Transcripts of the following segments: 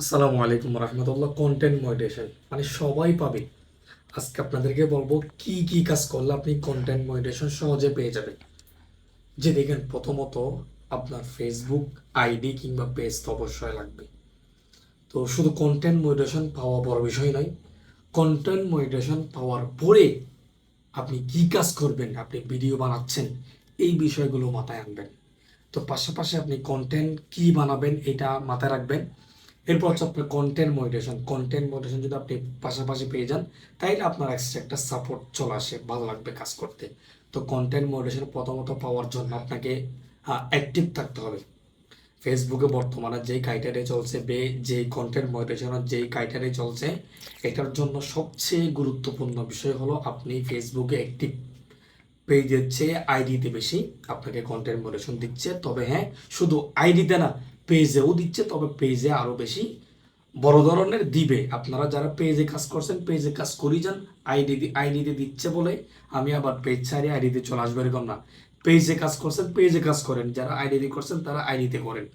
আসসালামু আলাইকুম রহমতুল্লাহ কন্টেন্ট মডিটেশন মানে সবাই পাবে। আজকে আপনাদেরকে বলব কি কি কাজ করলে আপনি কন্টেন্ট মডিটেশন সহজে পেয়ে যাবেন। যে দেখেন, প্রথমত আপনার ফেসবুক আইডি কিংবা পেজ তো অবশ্যই লাগবে। তো শুধু কন্টেন্ট মডিটেশন পাওয়া বড় বিষয় নয় কন্টেন্ট মডিটেশন পাওয়ার পরে আপনি কি কাজ করবেন, আপনি ভিডিও বানাচ্ছেন, এই বিষয়গুলো মাথায় আনবেন। তো পাশাপাশি আপনি কন্টেন্ট কি বানাবেন, এটা মাথায় রাখবেন। এরপর হচ্ছে আপনার কন্টেন্ট মডিটেশন কন্টেন্ট মডিটেশন যদি আপনি পাশাপাশি পেয়ে যান, তাইলে আপনার একটা সাপোর্ট চলে আসে, ভালো লাগবে কাজ করতে। তো কন্টেন্ট মডিটেশন প্রথমত পাওয়ার জন্য আপনাকে অ্যাক্টিভ থাকতে হবে। ফেসবুকে বর্তমানে যেই ক্রাইটেরিয়া চলছে, বে, যেই কন্টেন্ট মডিটেশনের যেই ক্রাইটেরিয়া চলছে, এটার জন্য সবচেয়ে গুরুত্বপূর্ণ বিষয় হলো আপনি ফেসবুকে অ্যাক্টিভ পেজের চেয়ে আইডিতে বেশি আপনাকে কন্টেন্ট মডারেশন দিচ্ছে। তবে হ্যাঁ শুধু আইডিতে না পেজেও দিচ্ছে, তবে পেজে আরও বেশি বড় ধরনের দিবে। আপনারা যারা পেজে কাজ করছেন পেজে কাজ করি যান। আইডি আইডিতে দিচ্ছে বলে আমি আবার পেজ ছাড়িয়ে আইডিতে চলে আসব, এরকম না। পেজে কাজ করছেন পেজে কাজ করেন। যারা আইডিতে করছেন, তারা আইডিতে করেন।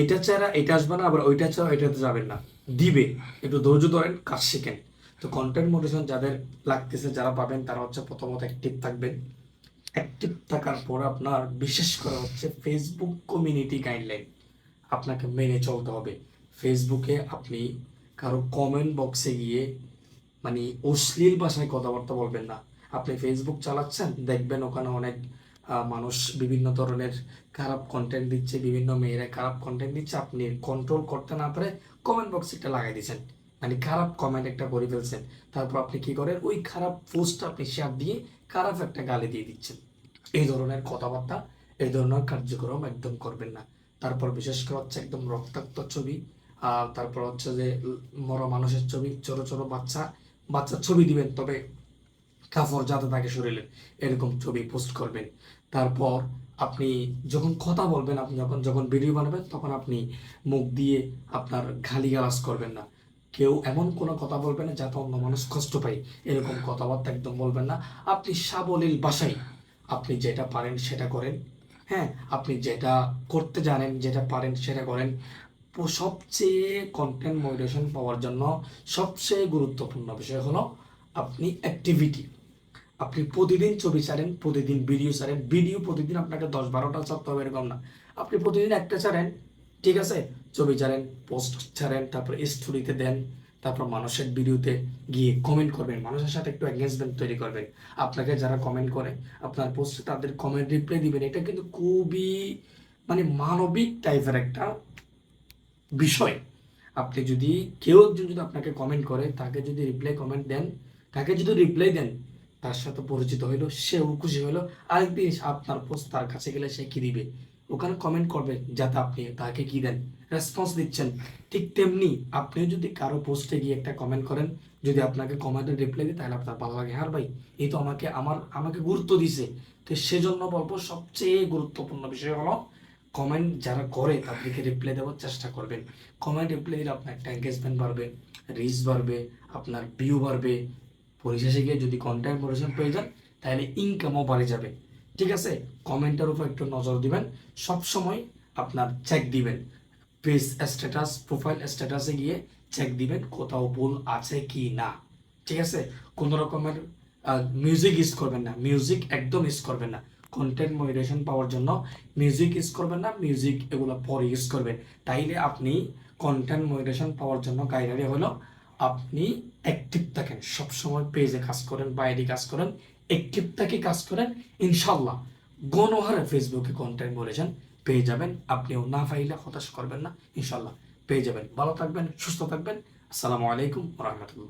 এটা ছাড়া এটা আসবে না, আবার ওইটা ছাড়া এটাতে যাবেন না। দিবে। একটু ধৈর্য ধরেন, কাজ শিখেন। তো কন্টেন্ট মোটিভেশন যাদের লাগতেছে, যারা পাবেন, তারা হচ্ছে প্রথমত অ্যাক্টিভ থাকবেন। অ্যাক্টিভ থাকার পর আপনার বিশেষ করে হচ্ছে ফেসবুক কমিউনিটি গাইডলাইন আপনাকে মেনে চলতে হবে। ফেসবুকে আপনি কারও কমেন্ট বক্সে গিয়ে মানে অশ্লীল ভাষায় কথাবার্তা বলবেন না। আপনি ফেসবুক চালাচ্ছেন, দেখবেন ওখানে অনেক মানুষ বিভিন্ন ধরনের খারাপ কন্টেন্ট দিচ্ছে, বিভিন্ন মেয়েরা খারাপ কন্টেন্ট দিচ্ছে। আপনি কন্ট্রোল করতে না পারে কমেন্ট বক্সে একটা লাগাই দিচ্ছেন মানে খারাপ কমেন্ট একটা করে ফেলছেন। তারপর আপনি কি করেন? ওই খারাপ পোস্ট আপনি শেয়ার দিয়ে খারাপ একটা গালি দিয়ে দিচ্ছেন। এই ধরনের কথাবার্তা, এই ধরনের কার্যক্রম একদম করবেন না। তারপর বিশেষ করে হচ্ছে একদম রক্তাক্ত ছবি, আর তারপর হচ্ছে যে মরা মানুষের ছবি, ছোট ছোট বাচ্চা বাচ্চার ছবি দিবেন, তবে কাপড় যাতে থাকে শরীরে এরকম ছবি পোস্ট করবেন। তারপর আপনি যখন কথা বলবেন, আপনি যখন যখন ভিডিও বানাবেন, তখন আপনি মুখ দিয়ে আপনার ঘালি গালিগালাজ করবেন না। কেউ এমন কোনো কথা বলবেন না যাতে অন্য মানুষ কষ্ট পায়। এরকম কথাবার্তা একদম বলবেন না। আপনি সাবলীল ভাষায় আপনি যেটা পারেন সেটা করেন। হ্যাঁ আপনি যেটা করতে জানেন, যেটা পারেন, সেটা করেন। সবচেয়ে কন্টেন্ট মডিটেশন পাওয়ার জন্য সবচেয়ে গুরুত্বপূর্ণ বিষয় হলো আপনি অ্যাক্টিভিটি আপনি প্রতিদিন ছবি ছাড়েন, প্রতিদিন ভিডিও ছাড়েন। ভিডিও প্রতিদিন আপনাকে দশ বারোটা ছাড়তে হবে, এরকম না। আপনি প্রতিদিন একটা ছাড়েন, ঠিক আছে? ছবি ছাড়েন পোস্ট ছাড়েন, তারপর স্টোরিতে দেন। তারপর মানুষের ভিডিওতে গিয়ে কমেন্ট করবেন, মানুষের সাথে একটু এঙ্গেজমেন্ট তৈরি করবেন। আপনাকে যারা কমেন্ট করে, আপনার পোস্টে তাদের কমেন্ট রিপ্লাই দিবেন, এটা কিন্তু খুবই মানে মানবিক টাইপের একটা বিষয়। আপনি যদি কেউ একজন যদি আপনাকে কমেন্ট করে, তাকে যদি রিপ্লাই কমেন্ট দেন, তাকে যদি রিপ্লাই দেন, তার সাথে পরিচিত হইল, সেও খুশি হইল। আরেকদিন আপনার পোস্ট তার কাছে গেলে সে কি দিবে? ওখানে কমেন্ট করবে যাতে আপনি তাকে কি দেন রেসপন্স দিচ্ছেন। ঠিক তেমনি আপনিও যদি কারও পোস্টে গিয়ে একটা কমেন্ট করেন, যদি আপনাকে কমেন্টে রিপ্লাই দিই তাহলে আপনার ভালো লাগে। হ্যাঁ ভাই, এই তো আমাকে, আমার, আমাকে গুরুত্ব দিছে। তো সেজন্য বলব সবচেয়ে গুরুত্বপূর্ণ বিষয় হলো কমেন্ট যারা করে তাদেরকে রিপ্লাই দেওয়ার চেষ্টা করবেন। কমেন্ট রিপ্লাই দিলে আপনার একটা এঙ্গেজমেন্ট বাড়বে রিচ বাড়বে, আপনার ভিউ বাড়বে। পরিশেষে গিয়ে যদি কন্টেন্ট মডিটেশন পেয়ে যান, তাহলে ইনকামও বাড়ে যাবে। ঠিক আছে? কমেন্টের উপর একটু নজর দিবেন। সব সময় আপনার চেক দিবেন। পেজ স্ট্যাটাস প্রোফাইল স্ট্যাটাসে গিয়ে চেক দিবেন কোথাও ভুল আছে কি না। ঠিক আছে? কোনো রকমের মিউজিক ইউজ করবেন না। মিউজিক একদম ইউজ করবেন না। কন্টেন্ট মডিটেশন পাওয়ার জন্য মিউজিক ইউজ করবেন না মিউজিক এগুলো পরে ইউজ করবেন। তাইলে আপনি কন্টেন্ট মডিটেশন পাওয়ার জন্য গাইডারি হলো, আপনি অ্যাক্টিভ থাকেন। সবসময় পেজে কাজ করেন বাইরে কাজ করেন। থাকি কাজ করেন ইনশাল্লাহ গণহারে ফেসবুকে কন্টেন্ট বলেছেন পেয়ে যাবেন। আপনিও না পাইলে হতাশ করবেন না ইনশাল্লাহ পেয়ে যাবেন। ভালো থাকবেন, সুস্থ থাকবেন। আসসালামু আলাইকুম রহমতুল্লাহ।